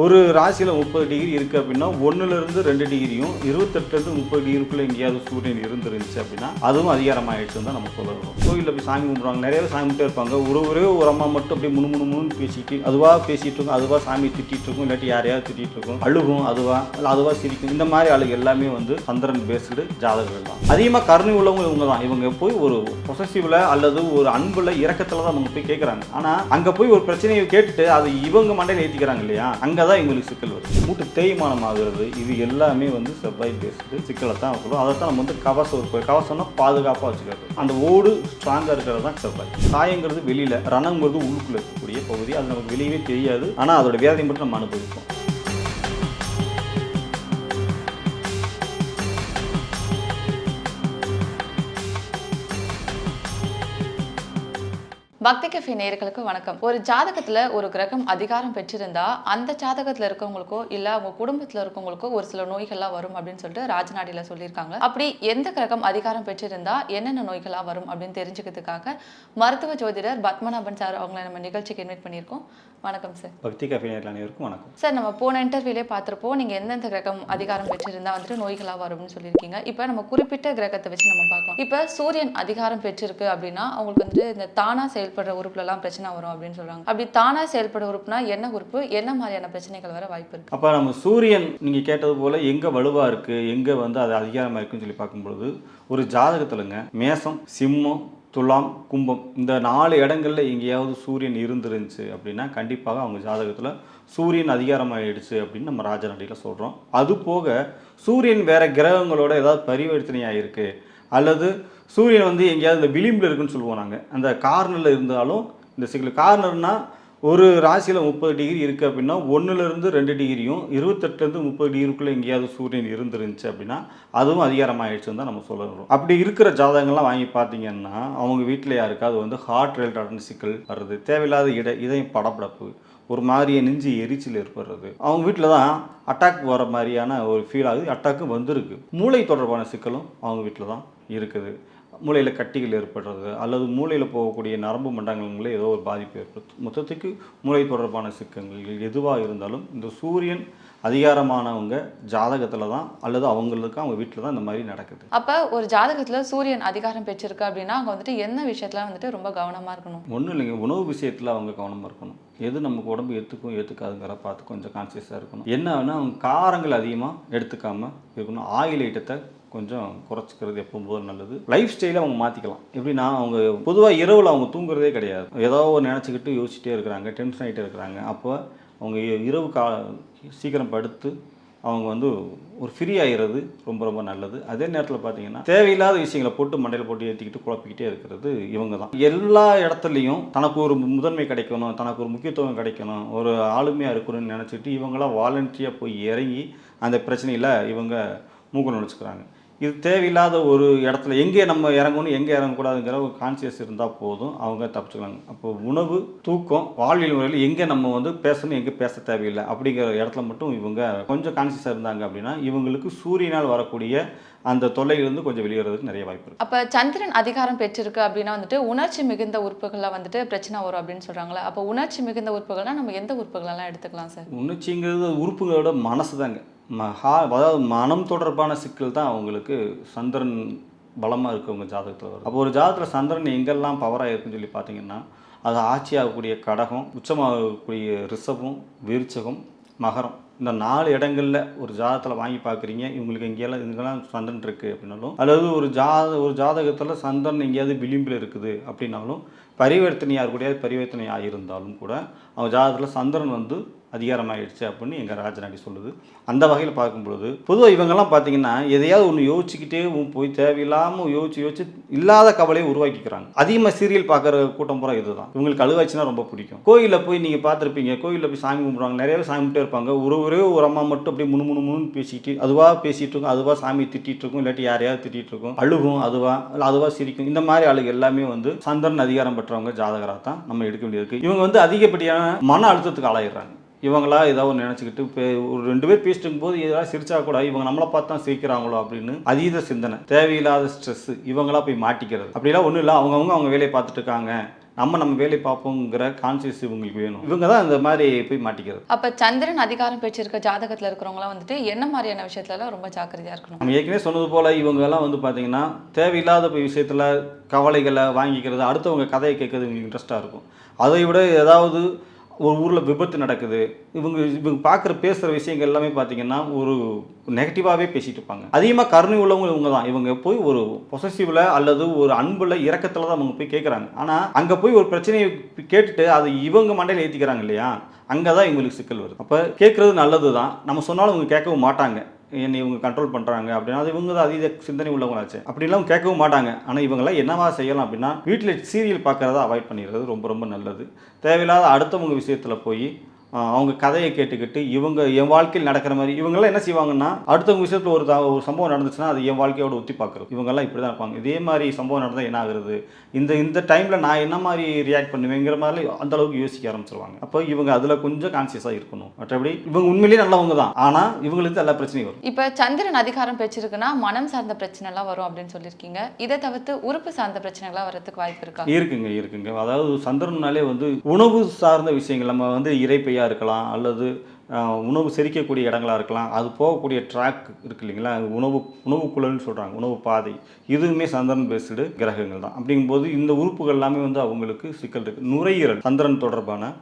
ஒரு ராசியில் முப்பது டிகிரி இருக்குது அப்படின்னா ஒன்றுலேருந்து ரெண்டு டிகிரியும் இருபத்தெட்டுலேருந்து முப்பது டிகிரிக்குள்ளே எங்கேயாவது சூரியன் இருந்துருந்துச்சு அப்படின்னா அதுவும் அதிகாரமாகிடுச்சுன்னு தான் நம்ம சொல்லணும். கோயிலில் போய் சாமி கும்பிடுவாங்க. நிறைய பேர் சாமி கும்பிட்டே இருப்பாங்க. ஒரு ஒரே ஒரு அம்மா மட்டும் அப்படியே முணு முணு முணுன்னு பேசிட்டு அதுவாக பேசிகிட்டு இருக்கும் அதுவாக சாமி திட்டிகிட்டு இருக்கும் இல்லாட்டி யாரையாவது திட்டிகிட்டு இருக்கும். அழுகும் அதுவா இல்லை அதுவாக சிரிக்கும். இந்த மாதிரி ஆளுக்கு எல்லாமே வந்து சந்திரன் பேஸ்டு ஜாதகர்கள் தான். அதிகமாக கருணை உள்ளவங்க இவங்க தான். இவங்க போய் ஒரு பொசசிவில் அல்லது ஒரு அன்பில் இறக்கத்தில் தான் அவங்க போய் கேட்குறாங்க ஆனால் அங்கே போய் ஒரு பிரச்சனையை கேட்டுட்டு அது இவங்க மண்டையில் ஏற்றிக்கிறாங்க இல்லையா? அங்கே தான் எங்களுக்கு சிக்கல் வருது. மூட்டு தேய்மானம் ஆகுறது இது எல்லாமே வந்து செவ்வாய் பேஸ்டு சிக்கலை தான் சொல்லுவோம் அதை தான் நம்ம வந்து கவசம் கவசம்னா பாதுகாப்பாக வச்சுக்கிறது. அந்த ஓடு ஸ்ட்ராங்காக இருக்கிறது தான் செவ்வாய். சாயங்கிறது வெளியில் ரணங்கிறது உள்ளுக்குள்ளே இருக்கக்கூடிய பகுதி. அது நமக்கு வெளியவே தெரியாது. ஆனால் அதோட வேதனை மட்டும் நம்ம அனுபவிப்போம். பக்தி கஃபே நேயர்களுக்கு வணக்கம். ஒரு ஜாதகத்துல ஒரு கிரகம் அதிகாரம் பெற்றிருந்தா அந்த ஜாதகத்துல இருக்கவங்களுக்கோ இல்ல அவங்க குடும்பத்துல இருக்கவங்களுக்கோ ஒரு சில நோய்கள்லாம் வரும் அப்படின்னு சொல்லிட்டு ராஜநாடியில சொல்லியிருக்காங்க. அப்படி எந்த கிரகம் அதிகாரம் பெற்றிருந்தா என்னென்ன நோய்கள்லாம் வரும் அப்படின்னு தெரிஞ்சுக்கிறதுக்காக மருத்துவ ஜோதிடர் பத்மநாபன் சார் அவங்களை நம்ம நிகழ்ச்சிக்கு இன்வைட் பண்ணியிருக்கோம். வணக்கம் சார். பக்தி கஃபே அனைவருக்கும் வணக்கம். சார் நம்ம போன இன்டர்வியூலே பார்த்துருப்போம் நீங்கள் எந்தெந்த கிரகம் அதிகாரம் பெற்றிருந்தா வந்துட்டு நோய்களாக வரும்னு சொல்லியிருக்கீங்க. இப்போ நம்ம குறிப்பிட்ட கிரகத்தை வச்சு நம்ம பார்க்கலாம். இப்போ சூரியன் அதிகாரம் பெற்றிருக்கு அப்படின்னா அவங்களுக்கு வந்துட்டு இந்த தானா செயல்படுற உறுப்புலலாம் பிரச்சனை வரும் அப்படின்னு சொல்றாங்க. அப்படி தானா செயல்படுற உறுப்புனா என்ன உறுப்பு? என்ன மாதிரியான பிரச்சனைகள் வர வாய்ப்பு இருக்கு? அப்போ நம்ம சூரியன் நீங்கள் கேட்டது போல் எங்கே வலுவாக இருக்குது எங்கே வந்து அது அதிகாரமாக இருக்குன்னு சொல்லி பார்க்கும்பொழுது ஒரு ஜாதகத்தில்ங்க மேசம் சிம்மம் துலாம் கும்பம் இந்த நாலு இடங்கள்ல எங்கேயாவது சூரியன் இருந்துருந்துச்சு அப்படின்னா கண்டிப்பாக அவங்க ஜாதகத்தில் சூரியன் அதிகாரமாகிடுச்சு அப்படின்னு நம்ம ராஜநாடியில் சொல்கிறோம் அது போக சூரியன் வேற கிரகங்களோட ஏதாவது பரிவர்த்தனையாக இருக்குது அல்லது சூரியன் வந்து எங்கேயாவது இந்த விளிம்பில் இருக்குன்னு சொல்லுவோம் நாங்கள் அந்த கார்னரில் இருந்தாலும் இந்த சிக்கல் கார்னர்னால் ஒரு ராசியில் முப்பது டிகிரி இருக்குது அப்படின்னா ஒன்றுலேருந்து ரெண்டு டிகிரியும் இருபத்தெட்டுலேருந்து முப்பது டிகிரிக்குள்ளே எங்கேயாவது சூரியன் இருந்துருந்துச்சு அப்படின்னா அதுவும் அதிகாரமாகிடுச்சுன்னு தான் நம்ம சொல்லணும். அப்படி இருக்கிற ஜாதகங்கள்லாம் வாங்கி பார்த்தீங்கன்னா அவங்க வீட்டில் யாருக்காவது வந்து ஹார்ட் ரிலேட்டடான சிக்கல் வர்றது தேவையில்லாத இட இதயம் படபடப்பு ஒரு மாதிரியே நெஞ்சு எரிச்சல் ஏற்படுறது. அவங்க வீட்டில் தான் அட்டாக் வர மாதிரியான ஒரு ஃபீல் ஆகுது அட்டாக்கும் வந்திருக்கு. மூளை தொடர்பான சிக்கலும் அவங்க வீட்டில் தான் இருக்குது. மூளையில் கட்டிகள் ஏற்படுறது அல்லது மூளையில் போகக்கூடிய நரம்பு மண்டலங்களில் ஏதோ ஒரு பாதிப்பு ஏற்படுத்தும் மொத்தத்துக்கு மூளை தொடர்பான சிக்கல்கள் எதுவாக இருந்தாலும் இந்த சூரியன் அதிகாரமானவங்க ஜாதகத்தில் தான் அல்லது அவங்களுக்கு அவங்க வீட்டில் தான் இந்த மாதிரி நடக்குது. அப்ப ஒரு ஜாதகத்துல சூரியன் அதிகாரம் பெற்றிருக்கு அப்படின்னா அவங்க வந்துட்டு என்ன விஷயத்துல வந்துட்டு ரொம்ப கவனமா இருக்கணும்? ஒன்றும் இல்லைங்க. உணவு விஷயத்தில் அவங்க கவனமாக இருக்கணும். எது நமக்கு உடம்பு ஏற்றுக்கும் ஏற்றுக்காதுங்கிற பார்த்து கொஞ்சம் கான்சியஸாக இருக்கணும். என்னன்னா அவங்க காரங்கள் அதிகமாக எடுத்துக்காமல் இருக்கணும். ஆயில் ஐட்டத்தை கொஞ்சம் குறைச்சிக்கிறது எப்பவும் போது நல்லது. லைஃப் ஸ்டைலை அவங்க மாற்றிக்கலாம் எப்படின்னா அவங்க பொதுவாக இரவில் அவங்க தூங்குறதே கிடையாது. ஏதோ ஒரு நினச்சிக்கிட்டு யோசிச்சுட்டே இருக்கிறாங்க டென்ஷன் ஆகிட்டே இருக்கிறாங்க. அப்போ அவங்க இ- இரவு கா சீக்கிரம் படுத்து அவங்க வந்து ஒரு ஃப்ரீ ஆகிறது ரொம்ப ரொம்ப நல்லது. அதே நேரத்தில் பார்த்தீங்கன்னா தேவையில்லாத விஷயங்களை போட்டு மண்டையில் போட்டு ஏற்றிக்கிட்டு குழப்பிக்கிட்டே இருக்கிறது இவங்க தான். எல்லா இடத்துலையும் தனக்கு ஒரு முதன்மை கிடைக்கணும் தனக்கு ஒரு முக்கியத்துவம் கிடைக்கணும் ஒரு ஆளுமையாக இருக்கணும்னு நினச்சிட்டு இவங்களாம் வாலண்டியாக போய் இறங்கி அந்த பிரச்சனையில் இவங்க மூக்க நுழைச்சிக்கிறாங்க. இது தேவையில்லாத ஒரு இடத்துல எங்கே நம்ம இறங்கணும் எங்கே இறங்கக்கூடாதுங்கிற ஒரு கான்சியஸ் இருந்தால் போதும் அவங்க தப்பிச்சுக்கலாங்க. அப்போ உணவு தூக்கம் வாழ்வியல் முறையில் எங்கே நம்ம வந்து பேசணும் எங்கே பேச தேவையில்லை அப்படிங்கிற இடத்துல மட்டும் இவங்க கொஞ்சம் கான்சியஸாக இருந்தாங்க அப்படின்னா இவங்களுக்கு சூரியனால் வரக்கூடிய அந்த தொல்லையிலிருந்து கொஞ்சம் வெளியேறதுக்கு நிறைய வாய்ப்பு இருக்குது அப்ப சந்திரன் அதிகாரம் பெற்றிருக்கு அப்படின்னா வந்துட்டு உணர்ச்சி மிகுந்த உறுப்புகள்ல வந்துட்டு பிரச்சனை வரும் அப்படின்னு சொல்றாங்களே அப்ப உணர்ச்சி மிகுந்த உறுப்புகள்னா நம்ம எந்த உறுப்புகளெல்லாம் எடுத்துக்கலாம் சார்? உணர்ச்சிங்கிறது உறுப்புகளோட மனசு தாங்க. மகா அதாவது மனம் தொடர்பான சிக்கல் தான் அவங்களுக்கு சந்திரன் பலமாக இருக்கவங்க ஜாதகத்தில் வரும் அப்போ ஒரு ஜாதகத்தில் சந்திரன் எங்கெல்லாம் பவராக இருக்குன்னு சொல்லி பார்த்தீங்கன்னா அது ஆட்சியாகக்கூடிய கடகம் உச்சமாகக்கூடிய ரிஷபம் விருச்சகம் மகரம். இந்த நாலு இடங்களில் ஒரு ஜாதகத்தில் வாங்கி பார்க்குறீங்க இவங்களுக்கு எங்கேயெல்லாம் இங்கெல்லாம் சந்திரன் இருக்குது அப்படின்னாலும் அல்லது ஒரு ஜாத ஒரு ஜாதகத்தில் சந்திரன் எங்கேயாவது விளிம்பில் இருக்குது அப்படின்னாலும் பரிவர்த்தனையாக இருக்கக்கூடிய பரிவர்த்தனையாக இருந்தாலும் கூட அவங்க ஜாதகத்தில் சந்திரன் வந்து அதிகாரமாகிடுச்சு அப்படின்னு எங்கள் ராஜநாடி சொல்லுது. அந்த வகையில் பார்க்கும் பொழுது பொதுவாக இவங்கெல்லாம் பார்த்தீங்கன்னா எதையாவது ஒன்று யோசிச்சுக்கிட்டே போய் தேவையில்லாமல் யோசிச்சு யோசிச்சு இல்லாத கவலையை உருவாக்கிக்கிறாங்க. அதிகமாக சீரியல் பார்க்குற கூட்டம் பூரா இதுதான். இவங்களுக்கு அழுவாச்சுன்னா ரொம்ப பிடிக்கும். கோயிலில் போய் நீங்கள் பார்த்துருப்பீங்க கோயிலில் போய் சாமி கும்பிடுவாங்க நிறையவே சாமி கும்பிட்டே இருப்பாங்க. ஒரு ஒரே ஒரு அம்மா மட்டும் அப்படியே முணு முணு முணுன்னு பேசிக்கிட்டு அதுவாக பேசிகிட்டு இருக்கும் அதுவாக சாமி திட்டிகிட்டு இருக்கும் இல்லாட்டி யாரையாவது திட்டிகிட்டு இருக்கும் அழுகும் அதுவாக இல்லை அதுவாக சிரிக்கும். இந்த மாதிரி ஆளுங்க எல்லாமே வந்து சந்திரன் அதிகாரம் பெற்றவங்க ஜாதகராக தான் நம்ம எடுக்க வேண்டியிருக்கு இவங்க வந்து அதிகப்படியான மன அழுத்தத்துக்கு ஆளாயிடுறாங்க. இவங்களா ஏதாவது ஒன்று நினச்சிக்கிட்டு இப்போ ஒரு ரெண்டு பேர் பேசிட்டு இருக்கும்போது ஏதாவது சிரிச்சா கூட இவங்க நம்மளை பார்த்து தான் சிரிக்கிறாங்களோ அப்படின்னு அதீத சிந்தனை. தேவையில்லாத ஸ்ட்ரெஸ் இவங்களா போய் மாட்டிக்கிறது. அப்படிலாம் ஒன்றும் இல்லை. அவங்கவுங்க அவங்க வேலையை பார்த்துட்டு இருக்காங்க. நம்ம நம்ம வேலையை பார்ப்போங்கிற கான்சியஸ் இவங்களுக்கு வேணும். இவங்க தான் இந்த மாதிரி போய் மாட்டிக்கிறது. அப்ப சந்திரன் அதிகாரம் பெற்றிருக்க ஜாதகத்துல இருக்கிறவங்களாம் வந்துட்டு என்ன மாதிரியான விஷயத்துல எல்லாம் ரொம்ப ஜாக்கிரதையா இருக்கணும்? நம்ம ஏற்கனவே சொன்னது போல் இவங்க எல்லாம் வந்து பார்த்தீங்கன்னா தேவையில்லாத போய் விஷயத்தில் கவலைகளை வாங்கிக்கிறது அடுத்தவங்க கதையை கேட்கறது இவங்களுக்கு இன்ட்ரெஸ்ட்டாக இருக்கும். அதை விட ஏதாவது ஒரு ஊரில் விபத்து நடக்குது. இவங்க இவங்க பார்க்குற பேசுகிற விஷயங்கள் எல்லாமே பார்த்தீங்கன்னா ஒரு நெகட்டிவாகவே பேசிட்டு இருப்பாங்க. அதிகமாக கருணை உள்ளவங்க இவங்க தான் இவங்க போய் ஒரு பொசசிவில் அல்லது ஒரு அன்புல இறக்கத்தில் தான் அவங்க போய் கேட்குறாங்க ஆனால் அங்கே போய் ஒரு பிரச்சனையை கேட்டுட்டு அதை இவங்க மண்டையில் ஏற்றிக்கிறாங்க இல்லையா? அங்கே தான் இவங்களுக்கு சிக்கல் வருது. அப்போ கேட்குறது நல்லது தான் நம்ம சொன்னாலும் அவங்க கேட்கவும் மாட்டாங்க. என்னை இவங்க கண்ட்ரோல் பண்ணுறாங்க அப்படின்னா அது இவங்க தான் அதீத சிந்தனை உள்ளவங்களாச்சு. அப்படிலாம் கேட்கவும் மாட்டாங்க. ஆனால் இவங்கெல்லாம் என்னவா செய்யலாம் அப்படின்னா வீட்டில் சீரியல் பார்க்குறத அவாய்ட் பண்ணிடுறது ரொம்ப ரொம்ப நல்லது. தேவையில்லாத அடுத்தவங்க விஷயத்தில் போய் அவங்க கதையை கேட்டுக்கிட்டு இவங்க என் வாழ்க்கையில் நடக்கிற மாதிரி இவங்கெல்லாம் என்ன செய்வாங்கன்னா அடுத்தவங்க விஷயத்தில் ஒரு ஒரு சம்பவம் நடந்துச்சுன்னா அது என் வாழ்க்கையோட ஒத்தி பார்க்குறது. இவங்கெல்லாம் இப்படி தான் இருப்பாங்க. இதே மாதிரி சம்பவம் நடந்தால் என்ன ஆகுறது? இந்த இந்த டைமில் நான் என்ன மாதிரி ரியாக்ட் பண்ணுவேங்கிற மாதிரி அந்த அளவுக்கு யோசிக்க ஆரம்பிச்சிருவாங்க. அப்போ இவங்க அதில் கொஞ்சம் கான்சியஸாக இருக்கணும். மற்றபடி இவங்க உண்மையிலேயே நல்லவங்க தான். ஆனால் இவங்களுக்கு எல்லா பிரச்சனையும் வரும். இப்ப சந்திரன் அதிகாரம் பெற்றிருக்குன்னா மனம் சார்ந்த பிரச்சனை எல்லாம் வரும் அப்படின்னு சொல்லியிருக்கீங்க. இதை தவிர்த்து உறுப்பு சார்ந்த பிரச்சனைகள்லாம் வரதுக்கு வாய்ப்பு இருக்கா? இருக்குங்க இருக்குங்க. அதாவது சந்திரனாலே வந்து உணவு சார்ந்த விஷயங்கள் நம்ம வந்து இறைப்பையாக இருக்கலாம் அல்லது உணவு செரிக்கக்கூடிய இடங்களா இருக்கலாம். அது போகக்கூடிய ட்ராக் இருக்கு இல்லைங்களா? அது உணவு உணவு குழல்னு சொல்கிறாங்க உணவு பாதை. இதுவுமே சந்திரன் பேஸ்டு கிரகங்கள் தான். அப்படிங்கும்போது இந்த உறுப்புகள் எல்லாமே வந்து அவங்களுக்கு சிக்கல் இருக்குது நுரையீரல் சந்திரன் தொடர்பான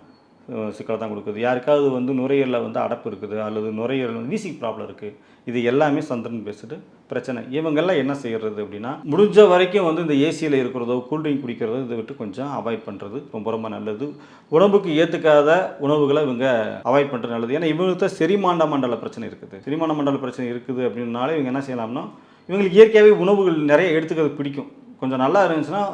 சிக்கலை தான் கொடுக்குது. யாருக்காவது வந்து நுரையீரலில் வந்து அடப்பு இருக்குது அல்லது நுரையீரல் வந்து வீசிங் ப்ராப்ளம் இருக்குது இது எல்லாமே சந்திரன் பேசிட்டு பிரச்சனை. இவங்கெல்லாம் என்ன செய்கிறது அப்படின்னா முடிஞ்ச வரைக்கும் வந்து இந்த ஏசியில் இருக்கிறதோ கூல்ட்ரிங்க் குடிக்கிறதோ இதை விட்டு கொஞ்சம் அவாய்ட் பண்ணுறது ரொம்ப ரொம்ப நல்லது. உடம்புக்கு ஏற்றுக்காத உணவுகளை இவங்க அவாய்ட் பண்ணுறது நல்லது. ஏன்னா இவங்களுக்கு தான் செரிமாண்ட மண்டல பிரச்சனை இருக்குது. செரிமான மண்டல பிரச்சனை இருக்குது அப்படின்னாலே இவங்க என்ன செய்யலாம்னா இவங்களுக்கு இயற்கையாகவே உணவுகள் நிறைய எடுத்துக்கிறது பிடிக்கும். கொஞ்சம் நல்லா இருந்துச்சுன்னா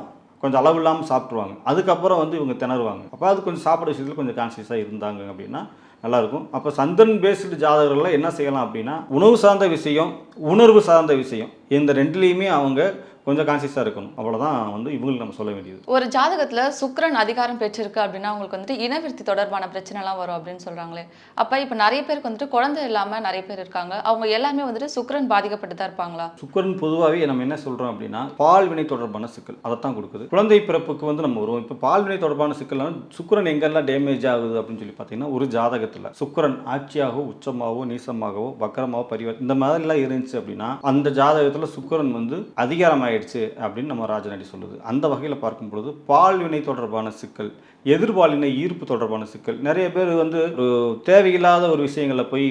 கொஞ்சம் அளவு இல்லாமல் சாப்பிட்ருவாங்க அதுக்கப்புறம் வந்து இவங்க திணறுவாங்க. அப்போ அது கொஞ்சம் சாப்பிட்ற விஷயத்தில் கொஞ்சம் கான்சியஸாக இருந்தாங்க அப்படின்னா நல்லாயிருக்கும். அப்போ சந்திரன் பேஸ்டு ஜாதகர்கள்லாம் என்ன செய்யலாம் அப்படின்னா உணவு சார்ந்த விஷயம் உணர்வு சார்ந்த விஷயம் இந்த ரெண்டுலேயுமே அவங்க கொஞ்சம் கான்சியஸாக இருக்கணும். அவ்வளோதான் வந்து இவங்களுக்கு நம்ம சொல்ல வேண்டியது. ஒரு ஜாதகத்துல சுக்கிரன் அதிகாரம் பெற்றிருக்கு அப்படின்னா அவங்களுக்கு வந்துட்டு இனவிருத்தி தொடர்பான பிரச்சனை எல்லாம் வரும் அப்படின்னு சொல்றாங்களே. அப்ப இப்ப நிறைய பேருக்கு வந்துட்டு குழந்தை இல்லாம நிறைய பேர் இருக்காங்க. அவங்க எல்லாமே வந்துட்டு சுக்கிரன் பாதிக்கப்பட்டு தான் இருப்பாங்களா? சுக்கரன் பொதுவாகவே நம்ம என்ன சொல்கிறோம் அப்படின்னா பால் வினை தொடர்பான சிக்கல் அதைத்தான் கொடுக்குது. குழந்தை பிறப்புக்கு வந்து நம்ம வருவோம். இப்போ பால் வினை தொடர்பான சிக்கல்னா சுக்கரன் எங்கெல்லாம் டேமேஜ் ஆகுது அப்படின்னு சொல்லி பார்த்தீங்கன்னா ஒரு ஜாதகத்தில் சுக்கரன் ஆட்சியாகவோ உச்சமாகவோ நீசமாகவோ வக்கரமாகவோ பரிவர் இந்த மாதிரிலாம் இருந்துச்சு அப்படின்னா அந்த ஜாதகத்தில் சுக்கரன் வந்து அதிகாரம் ஆயிடுச்சு அப்படின்னு நம்ம ராஜநாடி சொல்லுது. அந்த வகையில் பார்க்கும் பொழுது பால்வினை தொடர்பான சிக்கல் எதிர்பாலின ஈர்ப்பு தொடர்பான சிக்கல் நிறைய பேர் வந்து ஒரு தேவையில்லாத ஒரு விஷயங்களில் போய்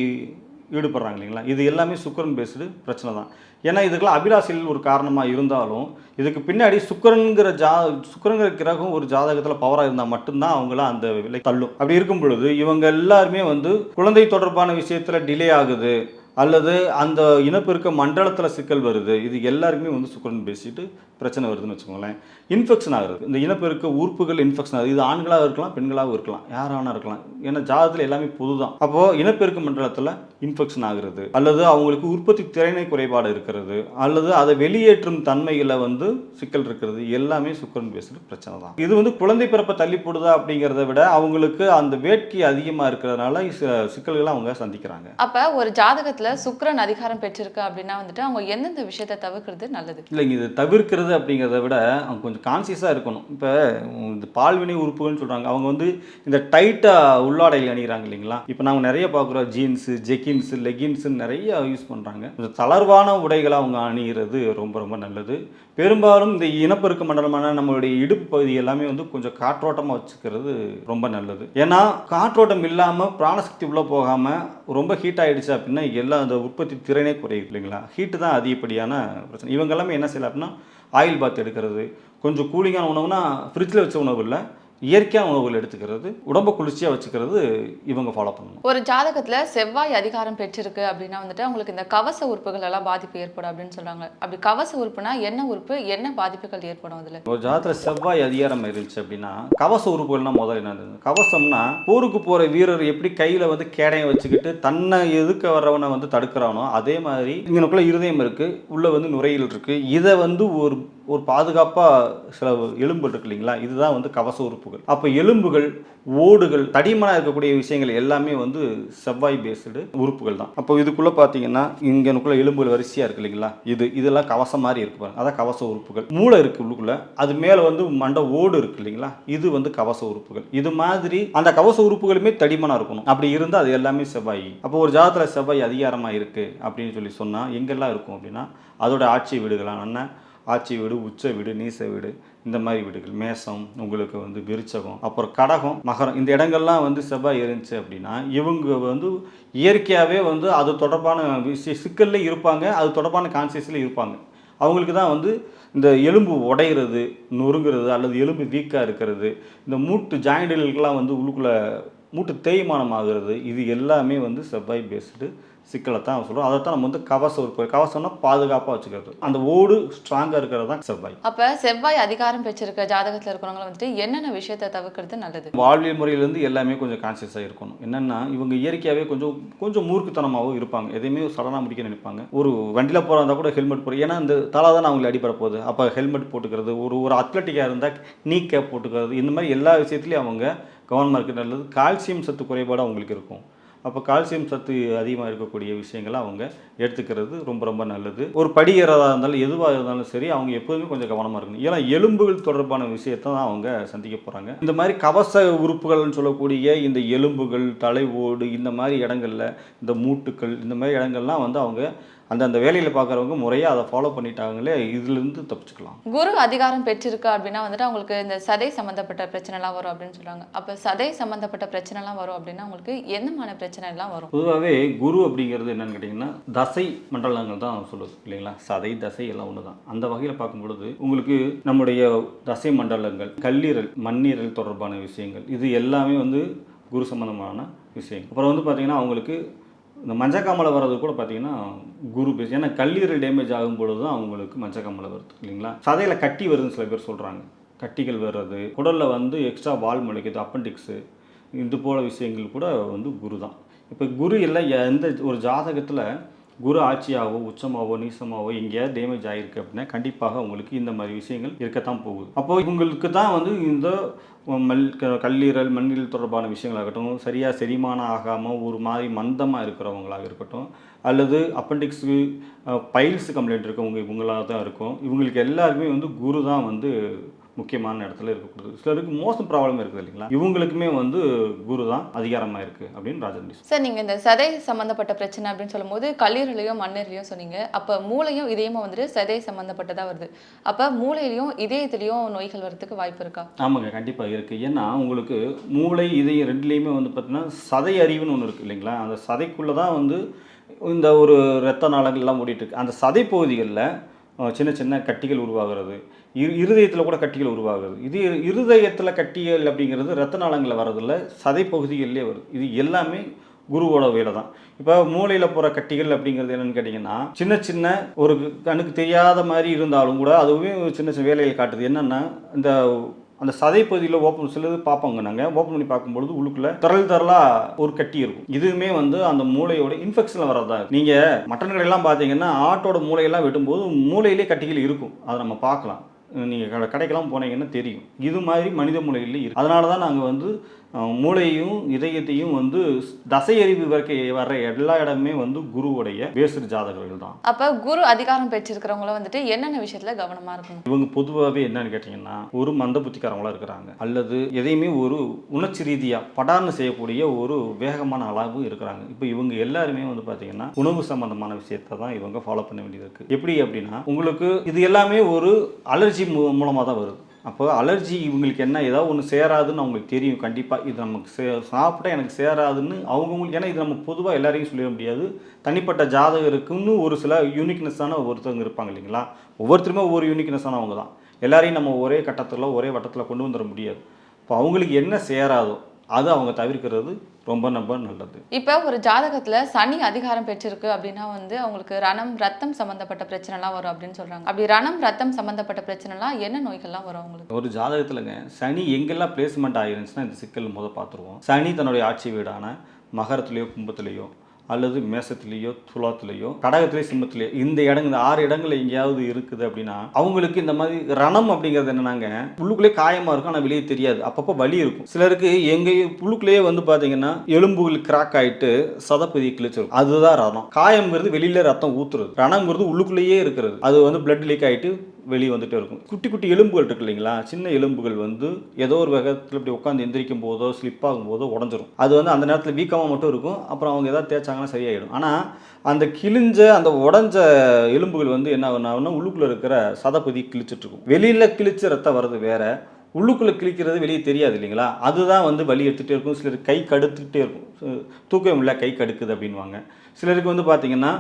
ஈடுபடுறாங்க இல்லைங்களா? இது எல்லாமே சுக்கரன் பேஸ்டு பிரச்சனை தான். ஏன்னா இதுக்கெல்லாம் அபிலாஷைகள் ஒரு காரணமாக இருந்தாலும் இதுக்கு பின்னாடி சுக்கரனுங்கிற ஜா சுக்கரங்கிற கிரகம் ஒரு ஜாதகத்தில் பவராக இருந்தால் மட்டும்தான் அவங்கள அந்த விலை தள்ளும். அப்படி இருக்கும் பொழுது இவங்க எல்லாருமே வந்து குழந்தை தொடர்பான விஷயத்தில் டிலே ஆகுது. அல்லது அந்த இனப்பெருக்க மண்டலத்தில் சிக்கல் வருது இது எல்லாருக்குமே வந்து சுக்கரன் பேசிட்டு பிரச்சனை வருதுன்னு வச்சுக்கோங்களேன். இன்ஃபெக்ஷன் ஆகுறது. இந்த இனப்பெருக்க உறுப்புகள் இன்ஃபெக்ஷன் ஆகுது. இது ஆண்களாக இருக்கலாம் பெண்களாகவும் இருக்கலாம் யாரானா இருக்கலாம். ஏன்னா ஜாதகத்தில் எல்லாமே பொது தான் அப்போது இனப்பெருக்க மண்டலத்தில் இன்ஃபெக்ஷன் ஆகுறது. அல்லது அவங்களுக்கு உற்பத்தி திறனை குறைபாடு இருக்கிறது. அல்லது அதை வெளியேற்றும் தன்மையில் வந்து சிக்கல் இருக்கிறது. எல்லாமே சுக்கரன் பேசுகிற பிரச்சனை தான். இது வந்து குழந்தை பிறப்பை தள்ளி போடுதா அப்படிங்கிறத விட அவங்களுக்கு அந்த வேட்கை அதிகமாக இருக்கிறதுனால சில சிக்கல்களை அவங்க சந்திக்கிறாங்க. அப்போ ஒரு ஜாதகத்தில் சுக்கிரன் அதிகாரம் பெற்றிருக்கு அப்படின்னா வந்துட்டு அவங்க எந்தெந்த விஷயத்தை தவிர்க்கிறது நல்லது? இல்லைங்க இது தவிர்க்கிறது அப்படிங்கிறத விட அவங்க கொஞ்சம் கான்சியஸாக இருக்கணும். இப்போ இந்த பால்வினை உறுப்புகள்னு சொல்கிறாங்க அவங்க வந்து இந்த டைட்டாக உள்ளாடைகள் அணிகிறாங்க இல்லைங்களா? இப்போ நாங்கள் நிறைய பார்க்குறோம். ஜீன்ஸு ஜெக்கின்ஸு லெகின்ஸுன்னு நிறைய யூஸ் பண்ணுறாங்க கொஞ்சம் தளர்வான உடைகளை அவங்க அணிகிறது ரொம்ப ரொம்ப நல்லது. பெரும்பாலும் இந்த இனப்பெருக்க மண்டலமான நம்மளுடைய இடுப்பு பகுதி எல்லாமே வந்து கொஞ்சம் காற்றோட்டமாக வச்சுக்கிறது ரொம்ப நல்லது. ஏன்னா காற்றோட்டம் இல்லாமல் பிராணசக்தி உள்ளே போகாமல் ரொம்ப ஹீட் ஆகிடுச்சு அப்படின்னா எல்லா அந்த உற்பத்தி திறனே குறையும் இல்லைங்களா? ஹீட்டு தான் அதிகப்படியான பிரச்சனை. இவங்க எல்லாமே என்ன செய்யலாம் அப்படின்னா ஆயில் பாத் எடுக்கிறது கொஞ்சம் கூலிங்கான உணவுனா ஃப்ரிட்ஜில் வச்ச உணவு இல்லை. இயற்கையான உணவுகள் எடுத்துக்கிறது உடம்ப குளிர்ச்சியாக வச்சுக்கிறது இவங்க ஃபாலோ பண்ணணும். ஒரு ஜாதகத்துல செவ்வாய் அதிகாரம் பெற்றிருக்கு அப்படின்னா வந்துட்டு அவங்களுக்கு இந்த கவச உறுப்புகள் எல்லாம் பாதிப்பு ஏற்படும் அப்படின்னு சொல்றாங்க. அப்படி கவச உறுப்புனா என்ன உறுப்பு என்ன பாதிப்புகள் ஏற்படும் அதுல? ஒரு ஜாதத்தில் செவ்வாய் அதிகாரம் இருந்துச்சு அப்படின்னா கவச உறுப்புகள்னா முதல்ல என்னது கவசம்னா போருக்கு போகிற வீரர் எப்படி கையில் வந்து கேடையை வச்சுக்கிட்டு தன்னை எதுக்க வர்றவனை வந்து தடுக்கிறானோ அதே மாதிரி இங்கனுக்குள்ள இருதயம் இருக்குது உள்ளே வந்து நுரையீரல் இருக்குது இதை வந்து ஒரு ஒரு பாதுகாப்பாக சில எலும்புகள் இருக்கு இல்லைங்களா? இதுதான் வந்து கவச உறுப்புகள். அப்போ எலும்புகள் ஓடுகள் தடிமனாக இருக்கக்கூடிய விஷயங்கள் எல்லாமே வந்து செவ்வாய் பேஸ்டு உறுப்புகள் தான். அப்போ இதுக்குள்ளே பார்த்தீங்கன்னா இங்கனுக்குள்ள எலும்புகள் வரிசையாக இருக்கு இல்லைங்களா? இது இதெல்லாம் கவசம் மாதிரி இருக்கு பாருங்க. அதான் கவச உறுப்புகள். மூளை இருக்கு உள்ளுக்குள்ளே அது மேலே வந்து மண்டை ஓடு இருக்கு இல்லைங்களா? இது வந்து கவச உறுப்புகள். இது மாதிரி அந்த கவச உறுப்புகளுமே தடிமனாக இருக்கணும். அப்படி இருந்தால் அது எல்லாமே செவ்வாய். அப்போ ஒரு ஜாதத்தில் செவ்வாய் அதிகாரமாக இருக்குது அப்படின்னு சொல்லி சொன்னால் எங்கெல்லாம் இருக்கும் அப்படின்னா அதோட ஆட்சி வீடுகளான ஆட்சி வீடு உச்ச வீடு நீச வீடு இந்த மாதிரி வீடுகள். மேசம் உங்களுக்கு வந்து விருச்சகம் அப்புறம் கடகம் மகரம். இந்த இடங்கள்லாம் வந்து செவ்வாய் இருந்துச்சு அப்படின்னா இவங்க வந்து இயற்கையாகவே வந்து அது தொடர்பான விஷய சிக்கல்ல இருப்பாங்க அது தொடர்பான கான்சியஸில் இருப்பாங்க. அவங்களுக்கு தான் வந்து இந்த எலும்பு உடையிறது நொறுங்கிறது அல்லது எலும்பு வீக்காக இருக்கிறது இந்த மூட்டு ஜாயிண்டுகளுக்கெல்லாம் வந்து உள்ளுக்குள்ளே மூட்டு தேய்மானம் ஆகிறது இது எல்லாமே வந்து செவ்வாய் பேஸ்டு சிக்கலை தான் சொல்கிறோம் அதை தான் நம்ம வந்து கவசம் உறுப்பு கவசம்னா பாதுகாப்பாக வச்சுக்கிறது. அந்த ஓடு ஸ்ட்ராங்காக இருக்கிறது தான் செவ்வாய். அப்ப செவ்வாய் அதிகாரம் பெற்றிருக்க ஜாதகத்துல இருக்கிறவங்க வந்துட்டு என்னென்ன விஷயத்தை தவிர்க்கிறது நல்லது? வாழ்வியல் முறையிலேருந்து எல்லாமே கொஞ்சம் கான்சியஸாக இருக்கணும். என்னென்னா இவங்க இயற்கையாகவே கொஞ்சம் கொஞ்சம் மூர்க்குத்தனமாகவும் இருப்பாங்க. எதையுமே சடனாக முடிக்க நினைப்பாங்க. ஒரு வண்டியில் போகிறா இருந்தால் கூட ஹெல்மெட் போடு ஏன்னா இந்த தலா தான் அவங்களுக்கு அடிபட போகுது. அப்போ ஹெல்மெட் போட்டுக்கிறது ஒரு ஒரு அத்லட்டிக்காக இருந்தால் நீ கேப் போட்டுக்கிறது இந்த மாதிரி எல்லா விஷயத்துலையும் அவங்க கவனமாக இருக்கிறது நல்லது. கால்சியம் சத்து குறைபாடு அவங்களுக்கு இருக்கும். அப்போ கால்சியம் சத்து அதிகமாக இருக்கக்கூடிய விஷயங்களை அவங்க எடுத்துக்கிறது ரொம்ப ரொம்ப நல்லது. ஒரு படிகிறதா இருந்தாலும் எதுவாக இருந்தாலும் சரி அவங்க எப்போதுமே கொஞ்சம் கவனமாக இருக்கணும். ஏன்னா எலும்புகள் தொடர்பான விஷயத்தை தான் அவங்க சந்திக்க போகிறாங்க இந்த மாதிரி கவச உறுப்புகள்னு சொல்லக்கூடிய இந்த எலும்புகள் தலை ஓடு இந்த மாதிரி இடங்கள்ல இந்த மூட்டுக்கள் இந்த மாதிரி இடங்கள்லாம் வந்து அவங்க அந்த அந்த வேலையில் பார்க்குறவங்க முறையாக அதை ஃபாலோ பண்ணிட்டாங்களே இதுலேருந்து தப்பிச்சுக்கலாம். குரு அதிகாரம் பெற்றிருக்கு அப்படின்னா வந்துட்டு அவங்களுக்கு இந்த சதை சம்பந்தப்பட்ட பிரச்சனைலாம் வரும் அப்படின்னு சொல்றாங்க. அப்ப சதை சம்பந்தப்பட்ட பிரச்சனைலாம் வரும் அப்படின்னா உங்களுக்கு எந்த மாதிரி பிரச்சனை எல்லாம் வரும்? பொதுவாகவே குரு அப்படிங்கிறது என்னன்னு கேட்டிங்கன்னா தசை மண்டலங்கள் தான் சொல்லுது இல்லைங்களா? சதை தசை எல்லாம் ஒன்று தான் அந்த வகையில் பார்க்கும் பொழுது உங்களுக்கு நம்முடைய தசை மண்டலங்கள் கல்லீரல் மண்ணீரல் தொடர்பான விஷயங்கள் இது எல்லாமே வந்து குரு சம்பந்தமான விஷயங்கள். அப்புறம் வந்து பார்த்திங்கன்னா அவங்களுக்கு இந்த மஞ்சக்காமலை வர்றது கூட பார்த்தீங்கன்னா குரு பேஸ் ஏன்னா கல்லீரல் டேமேஜ் ஆகும் பொழுது தான் அவங்களுக்கு மஞ்சக்காமலை வருது இல்லைங்களா? சதையில் கட்டி வருதுன்னு சில பேர் சொல்கிறாங்க கட்டிகள் வர்றது குடலில் வந்து எக்ஸ்ட்ரா வால் முளைக்குது அப்பண்டிக்ஸு இது போல விஷயங்கள் கூட வந்து குரு தான் இப்போ குரு இல்லை எந்த ஒரு ஜாதகத்தில் குரு ஆட்சியாகவோ உச்சமாகவோ நீசமாகவோ எங்கேயாவது டேமேஜ் ஆகிருக்கு அப்படின்னா கண்டிப்பாக உங்களுக்கு இந்த மாதிரி விஷயங்கள் இருக்கத்தான் போகுது. அப்போது இவங்களுக்கு தான் வந்து இந்த மல் கல்லீரல் மண்ணீரல் தொடர்பான விஷயங்களாகட்டும் சரியாக செரிமானம் ஆகாமல் ஒரு மாதிரி மந்தமாக இருக்கிறவங்களாக இருக்கட்டும் அல்லது அப்பண்டிக்ஸு பைல்ஸ் கம்ப்ளைண்ட் இருக்கவங்க இவங்களாக தான் இருக்கும். இவங்களுக்கு எல்லாருமே வந்து குரு தான் வந்து முக்கியமான இடத்துல இருக்கக்கூடாது. சிலருக்கு மோசம் ப்ராப்ளம் இருக்குது இல்லைங்களா? இவங்களுக்குமே வந்து குரு தான் அதிகாரமாக இருக்குது அப்படின்னு ராஜன் சார் நீங்க இந்த சதை சம்பந்தப்பட்ட பிரச்சனை அப்படின்னு சொல்லும்போது கல்லீரலையும் மண்ணீரலையும் சொன்னீங்க. அப்ப மூளையும் இதயமும் வந்துட்டு சதை சம்பந்தப்பட்டதா வருது. அப்ப மூளையிலையும் இதயத்திலையும் நோய்கள் வரதுக்கு வாய்ப்பு இருக்கா? ஆமாங்க கண்டிப்பாக இருக்குது ஏன்னா உங்களுக்கு மூளை இதயம் ரெண்டுலேயுமே வந்து பார்த்தீங்கன்னா சதை அறிவுன்னு ஒன்று இருக்குது இல்லைங்களா? அந்த சதைக்குள்ளே தான் வந்து இந்த ஒரு இரத்த நாளங்கள்லாம் ஓடிட்டு இருக்கு. அந்த சதை பகுதிகளில் சின்ன சின்ன கட்டிகள் உருவாகிறது. இரு இருதயத்தில் கூட கட்டிகள் உருவாகிறது. இது இருதயத்தில் கட்டிகள் அப்படிங்கிறது ரத்த நாளங்களில் வர்றதில்ல சதை பகுதிகளிலே வருது இது எல்லாமே குருவோட வேலை தான். இப்போ மூளையில் போகிற கட்டிகள் அப்படிங்கிறது என்னென்னு கேட்டிங்கன்னா சின்ன சின்ன ஒரு கண்ணுக்கு தெரியாத மாதிரி இருந்தாலும் கூட அதுவும் சின்ன சின்ன வேலையை காட்டுது. என்னென்னா இந்த அந்த சதை பகுதியில் ஓப்பன் சிலது பார்ப்போங்க நாங்கள் ஓப்பன் பண்ணி பார்க்கும்பொழுது உள்ளுக்குள்ள திரள் திரளாக ஒரு கட்டி இருக்கும். இதுவுமே வந்து அந்த மூளையோட இன்ஃபெக்ஷனில் வரதா நீங்கள் மட்டன் கடையெல்லாம் பார்த்தீங்கன்னா ஆட்டோட மூளையெல்லாம் வெட்டும்போது மூளையிலே கட்டிகள் இருக்கும். அதை நம்ம பார்க்கலாம். நீங்கள் கடை கடைக்கெல்லாம் போனீங்கன்னா தெரியும். இது மாதிரி மனித மூளையில் இருக்கு. அதனால தான் நாங்கள் வந்து அஹ், மூளையையும் இதயத்தையும் வந்து தசை அறிவு வரைக்கும் வர்ற எல்லா இடமே வந்து குருவுடைய பேசுகிற ஜாதகர்கள் தான். அப்ப குரு அதிகாரம் பெற்றிருக்கிறவங்கள வந்துட்டு என்னென்ன விஷயத்துல கவனமா இருக்கணும்? இவங்க பொதுவாகவே என்னன்னு கேட்டிங்கன்னா ஒரு மந்த புத்திக்காரங்களா இருக்கிறாங்க. அல்லது எதையுமே ஒரு உணர்ச்சி ரீதியாக படார்னு செய்யக்கூடிய ஒரு வேகமான அளவு இருக்கிறாங்க. இப்போ இவங்க எல்லாருமே வந்து பார்த்தீங்கன்னா உணவு சம்பந்தமான விஷயத்தை தான் இவங்க ஃபாலோ பண்ண வேண்டியது இருக்குது எப்படி அப்படின்னா உங்களுக்கு இது எல்லாமே ஒரு அலர்ஜி மூலமாக தான் வருது. அப்போ அலர்ஜி இவங்களுக்கு என்ன ஏதாவது ஒன்று சேராதுன்னு அவங்களுக்கு தெரியும் கண்டிப்பாக இது நமக்கு சே சாப்பிட்டா எனக்கு சேராதுன்னு அவங்கவுங்களுக்கு ஏன்னா இது நம்ம பொதுவாக எல்லாரையும் சொல்லிட முடியாது. தனிப்பட்ட ஜாதகருக்குன்னு ஒரு சில யூனிக்னஸான ஒருத்தவங்க இருப்பாங்க இல்லைங்களா? ஒவ்வொருத்தருமே ஒவ்வொரு யூனிக்னஸானவங்க தான். எல்லாரையும் நம்ம ஒரே கட்டத்தில் ஒரே வட்டத்தில் கொண்டு வந்துட முடியாது. இப்போ அவங்களுக்கு என்ன சேராதோ அது அவங்க தவிர்க்கிறது ரொம்ப ரொம்ப நல்லது. இப்ப ஒரு ஜாதகத்துல சனி அதிகாரம் பெற்றிருக்கு அப்படின்னா வந்து அவங்களுக்கு ரணம் ரத்தம் சம்பந்தப்பட்ட பிரச்சனைலாம் வரும் அப்படின்னு சொல்றாங்க. அப்படி ரணம் ரத்தம் சம்பந்தப்பட்ட பிரச்சனைலாம் என்ன நோய்கள்லாம் வரும் அவங்களுக்கு? ஒரு ஜாதகத்துலங்க சனி எங்கெல்லாம் பிளேஸ்மெண்ட் ஆயிருந்துச்சுன்னா இந்த சிக்கல் முத பார்த்துருவோம். சனி தன்னுடைய ஆட்சி வீடான மகரத்துலேயோ கும்பத்துலேயோ அல்லது மேசத்துலேயோ துலாத்துலேயோ கடகத்திலேயோ சிம்மத்திலேயோ இந்த இடங்கள் இந்த ஆறு இடங்கள் எங்கேயாவது இருக்குது அப்படின்னா அவங்களுக்கு இந்த மாதிரி ரணம் அப்படிங்கிறது என்னன்னாங்க புழுக்குள்ளே காயமாக இருக்கும் ஆனால் வெளியே தெரியாது. அப்பப்போ வலி இருக்கும். சிலருக்கு எங்கேயும் புழுக்குள்ளேயே வந்து பார்த்தீங்கன்னா எலும்புகள் கிராக் ஆகிட்டு சதப்பதி கிழிச்சிருக்கும் அதுதான் ரணம் காயம்ங்கிறது வெளியில் ரத்தம் ஊற்றுறது ரணம்ங்கிறது உள்ளுக்குள்ளேயே இருக்கிறது. அது வந்து பிளட் லீக் ஆகிட்டு வெளியே வந்துட்டே இருக்கும். குட்டி குட்டி எலும்புகள் இருக்கு இல்லைங்களா? சின்ன எலும்புகள் வந்து ஏதோ ஒரு வேகத்தில் இப்படி உட்காந்து எந்திரிக்கும் போதோ ஸ்லிப் ஆகும் போதோ உடஞ்சிரும். அது வந்து அந்த நேரத்தில் வீக்கமாக மட்டும் இருக்கும். அப்புறம் அவங்க ஏதாவது தேய்ச்சாங்கன்னா சரியாயிடும். ஆனால் அந்த கிழிஞ்ச அந்த உடஞ்ச எலும்புகள் வந்து என்ன ஆகுனா உள்ளுக்குள்ளே இருக்கிற சதப்பதி கிழிச்சிட்டு இருக்கும். வெளியில் கிழிச்ச ரத்தம் வர்றது வேறு உள்ளுக்குள்ளே கிழிக்கிறது வெளியே தெரியாது இல்லைங்களா? அதுதான் வந்து வலி எடுத்துகிட்டே இருக்கும். சிலர் கை கடுத்துக்கிட்டே இருக்கும். தூக்கம் தூக்கவே முடியல கை கடுக்குது அப்படின்வாங்க சிலருக்கு வந்து பார்த்தீங்கன்னா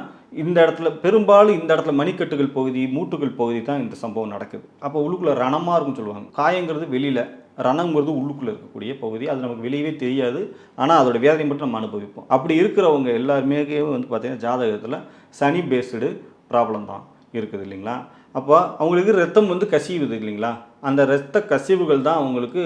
இந்த இடத்துல பெரும்பாலும் இந்த இடத்துல மணிக்கட்டுகள் பகுதி மூட்டுகள் பகுதி தான் இந்த சம்பவம் நடக்குது. அப்போ உள்ளுக்குள்ளே ரணமாக இருக்கும்னு சொல்லுவாங்க. காயங்கிறது வெளியில் ரணங்கிறது உள்ளுக்குள்ளே இருக்கக்கூடிய பகுதி. அது நமக்கு வெளியவே தெரியாது. ஆனால் அதோட வேதனை மட்டும் நம்ம அனுபவிப்போம். அப்படி இருக்கிறவங்க எல்லாருமே வந்து பார்த்திங்கன்னா ஜாதகத்தில் சனி பேஸ்டு ப்ராப்ளம் தான் இருக்குது இல்லைங்களா? அப்போ அவங்களுக்கு ரத்தம் வந்து கசிவுது இல்லைங்களா? அந்த ரத்த கசிவுகள் தான் அவங்களுக்கு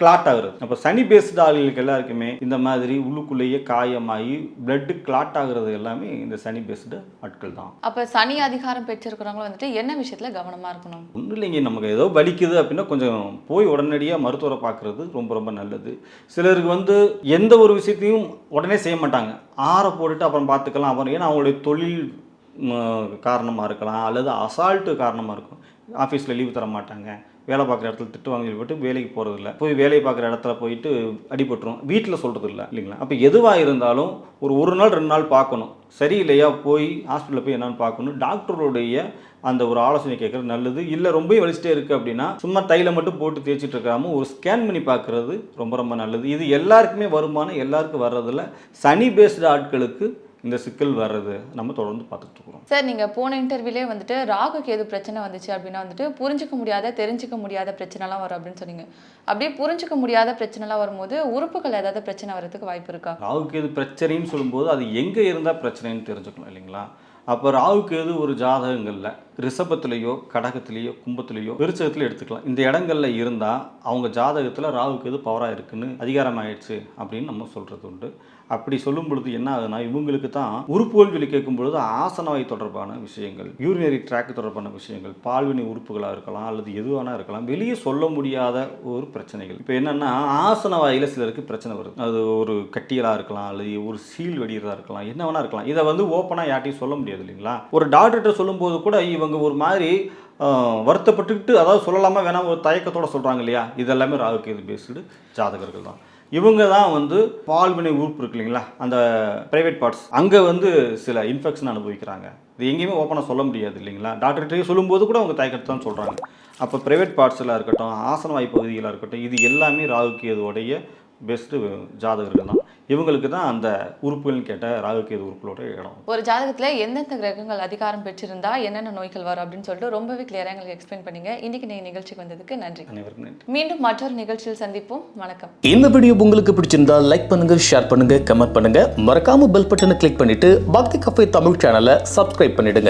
கிளாட் ஆகுறது. அப்போ சனி பேஸ்டு ஆளுகளுக்கு எல்லாருக்குமே இந்த மாதிரி உள்ளுக்குள்ளேயே காயமாகி பிளட்டு கிளாட் ஆகுறது எல்லாமே இந்த சனி பேஸ்டு ஆட்கள் தான். அப்ப சனி அதிகாரம் பெற்றிருக்கிறவங்க வந்துட்டு என்ன விஷயத்துல கவனமா இருக்கணும்? ஒன்றும் இல்லைங்க நமக்கு ஏதோ வலிக்குது அப்படின்னா கொஞ்சம் போய் உடனடியாக மருத்துவரை பார்க்குறது ரொம்ப ரொம்ப நல்லது. சிலருக்கு வந்து எந்த ஒரு விஷயத்தையும் உடனே செய்ய மாட்டாங்க. ஆற போட்டுட்டு அப்புறம் பார்த்துக்கலாம். அப்புறம் ஏன்னா அவங்களுடைய தொழில் காரணமாக இருக்கலாம் அல்லது அசால்ட்டு காரணமாக இருக்கும். ஆஃபீஸில் லீவு தர மாட்டாங்க. வேலை பார்க்குற இடத்துல திட்டு வாங்கி போட்டு வேலைக்கு போகிறதில்ல போய் வேலை பார்க்குற இடத்துல போயிட்டு அடிபட்டுரும் வீட்டில் சொல்கிறது இல்லை இல்லைங்களா? அப்போ எதுவாக இருந்தாலும் ஒரு ஒரு நாள் ரெண்டு நாள் பார்க்கணும். சரியில்லையா? போய் ஹாஸ்பிட்டலில் போய் என்னென்னு பார்க்கணும். டாக்டருடைய அந்த ஒரு ஆலோசனை கேட்குறது நல்லது. இல்லை ரொம்ப வலிச்சிட்டே இருக்குது அப்படின்னா சும்மா தையில மட்டும் போட்டு தேய்ச்சிட்டு இருக்காமல் ஒரு ஸ்கேன் பண்ணி பார்க்குறது ரொம்ப ரொம்ப நல்லது. இது எல்லாருக்குமே வருமானம் எல்லாருக்கும் வர்றதில்ல. சனி பேஸ்டு ஆட்களுக்கு இந்த சிக்கல் வர்றது நம்ம தொடர்ந்து பார்த்துட்டு இருக்கிறோம். சார் நீங்க போன இன்டர்வியூலே வந்துட்டு ராகு கேது பிரச்சனை வந்துச்சு அப்படின்னா வந்துட்டு புரிஞ்சுக்க முடியாத தெரிஞ்சுக்க முடியாத பிரச்சனைலாம் வரும் அப்படின்னு சொன்னீங்க. அப்படியே புரிஞ்சுக்க முடியாத பிரச்சனைலாம் வரும்போது உறுப்புகள் ஏதாவது பிரச்சனை வர்றதுக்கு வாய்ப்பு இருக்கா? ராகுக்கு எது பிரச்சனைன்னு சொல்லும்போது அது எங்கே இருந்தால் பிரச்சனைன்னு தெரிஞ்சுக்கணும் இல்லைங்களா? அப்போ ராவுக்கு எது ஒரு ஜாதகங்களில்? ரிஷபத்திலேயோ கடகத்திலேயோ கும்பத்திலேயோ விருச்சகத்திலையோ எடுத்துக்கலாம். இந்த இடங்களில் இருந்தால் அவங்க ஜாதகத்தில் ராவுக்கு எது பவராக இருக்குன்னு அதிகாரம் ஆயிடுச்சு அப்படின்னு நம்ம சொல்கிறது உண்டு. அப்படி சொல்லும் பொழுது என்ன ஆகுதுன்னா இவங்களுக்கு தான் உறுப்புகள் கேட்கும் பொழுது ஆசனவாய் தொடர்பான விஷயங்கள் யூரினரி ட்ராக் தொடர்பான விஷயங்கள் பால்வினை உறுப்புகளாக இருக்கலாம் அல்லது எதுவானா இருக்கலாம் வெளியே சொல்ல முடியாத ஒரு பிரச்சனைகள். இப்போ என்னென்னா ஆசனவாயில் சிலருக்கு பிரச்சனை வருது. அது ஒரு கட்டியலாக இருக்கலாம் அல்லது ஒரு சீல் வெடிகிறதா இருக்கலாம் என்ன வேணா இருக்கலாம். இதை வந்து ஓப்பனாக யார்ட்டையும் சொல்ல முடியாது. இல்லைங்களா? ஒரு டாக்டர்கிட்ட சொல்லும்போது கூட இவங்க ஒரு மாதிரி வருத்தப்பட்டுக்கிட்டு அதாவது சொல்லலாமா வேணாம் ஒரு தயக்கத்தோட சொல்கிறாங்க இல்லையா? இதெல்லாமே ராகுக்கு இது பேஸ்டு ஜாதகர்கள் தான். இவங்க தான் வந்து பால்வினை உறுப்பு இருக்கு இல்லைங்களா? அந்த ப்ரைவேட் பார்ட்ஸ் அங்கே வந்து சில இன்ஃபெக்ஷன் அனுபவிக்கிறாங்க. இது எங்கேயுமே ஓப்பனாக சொல்ல முடியாது இல்லைங்களா? டாக்டர்கிட்டயே சொல்லும்போது கூட அவங்க தயக்கத்தை தான் சொல்கிறாங்க அப்போ ப்ரைவேட் பார்ட்ஸில் இருக்கட்டும் ஆசன வாய்ப்பு பகுதிகளாக இருக்கட்டும் இது எல்லாமே ராகுக்கு இதுவுடைய பெஸ்ட்டு ஜாதகர்கள் தான். இவங்களுக்கு தான் அந்த உறுப்புகள்னு கேட்ட ராகுக்கு இது உறுப்புகளோட இடம். ஒரு ஜாதகத்துல எந்தெந்த கிரகங்கள் அதிகாரம் பெற்றிருந்தா என்னென்ன நோய்கள் வரும் அப்படின்னு சொல்லிட்டு ரொம்பவே கிளியரா எங்களுக்கு எக்ஸ்பிளைன் பண்ணீங்க. இன்னைக்கு நீங்க நிகழ்ச்சிக்கு வந்ததுக்கு நன்றி. அனைவருக்கும் நன்றி. மீண்டும் மற்றொரு நிகழ்ச்சியில் சந்திப்போம். வணக்கம். இந்த வீடியோ உங்களுக்கு பிடிச்சிருந்தா லைக் பண்ணுங்க ஷேர் பண்ணுங்க கமெண்ட் பண்ணுங்க. மறக்காம பெல் பட்டனை கிளிக் பண்ணிட்டு பக்தி கஃபே தமிழ் சேனலை சப்ஸ்கிரைப் பண்ணிடுங்க.